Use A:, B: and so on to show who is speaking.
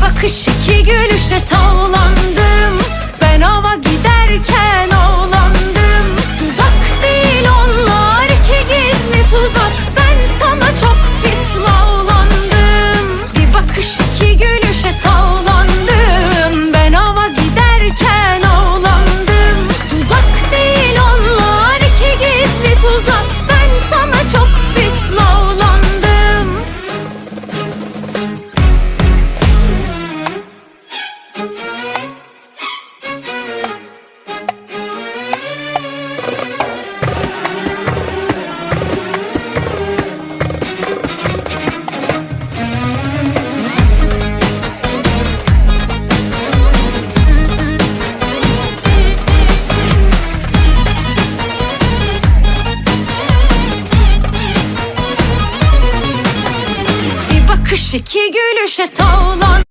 A: Bir bakış iki gülüşe tavlandım Kış iki gülüşe tavlan.